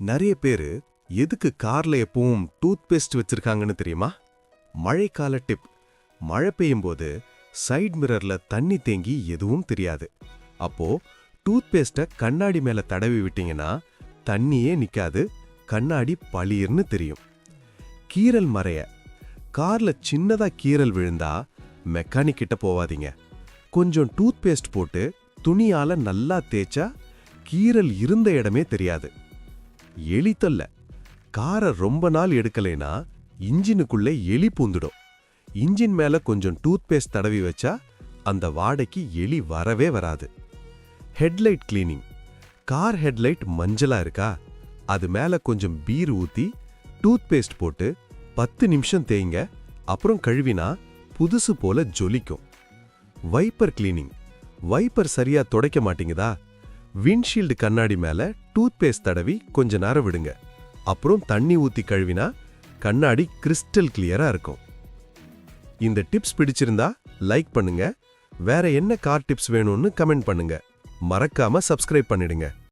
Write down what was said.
நிறைய பேரு எதுக்கு கார்ல எப்பவும் டூத் பேஸ்ட் வச்சிருக்காங்கன்னு தெரியுமா? மழைக்கால டிப். மழை பெய்யும் போது சைட் மிரர்ல தண்ணி தேங்கி எதுவும் தெரியாது. அப்போ டூத் பேஸ்ட்டை கண்ணாடி மேல தடவி விட்டீங்கன்னா தண்ணியே நிக்காது கண்ணாடி பளிர்னு தெரியும். கீறல் மறைய. கார்ல சின்னதா கீறல் விழுந்தா மெக்கானிக் கிட்ட போவாதீங்க. கொஞ்சம் டூத் பேஸ்ட் போட்டு துணியால நல்லா தேய்ச்சா கீறல் இருந்த இடமே தெரியாது. எலி தொல்லை காரை ரொம்ப நாள் எடுக்கலைனா இன்ஜினுக்குள்ளே எலி பூந்துடும். இன்ஜின் மேல கொஞ்சம் டூத் பேஸ்ட் தடவி வச்சா அந்த வாடைக்கு எலி வரவே வராது. Headlight cleaning. கார் ஹெட்லைட் மஞ்சளா இருக்கா? அது மேல கொஞ்சம் பீர் ஊத்தி டூத் பேஸ்ட் போட்டு பத்து நிமிஷம் தேய்ங்க அப்புறம் கழுவினா புதுசு போல ஜொலிக்கும். Wiper cleaning. வைப்பர் சரியா துடைக்க மாட்டேங்குதா? விண்ட்ஷீல்டு கண்ணாடி மேலே டூத் பேஸ்ட் தடவி கொஞ்ச நேரம் விடுங்க. அப்புறம் தண்ணி ஊற்றி கழுவினா கண்ணாடி கிறிஸ்டல் கிளியராக இருக்கும். இந்த டிப்ஸ் பிடிச்சிருந்தா லைக் பண்ணுங்க. வேற என்ன கார் டிப்ஸ் வேணும்னு கமெண்ட் பண்ணுங்க. மறக்காம சப்ஸ்கிரைப் பண்ணிடுங்க.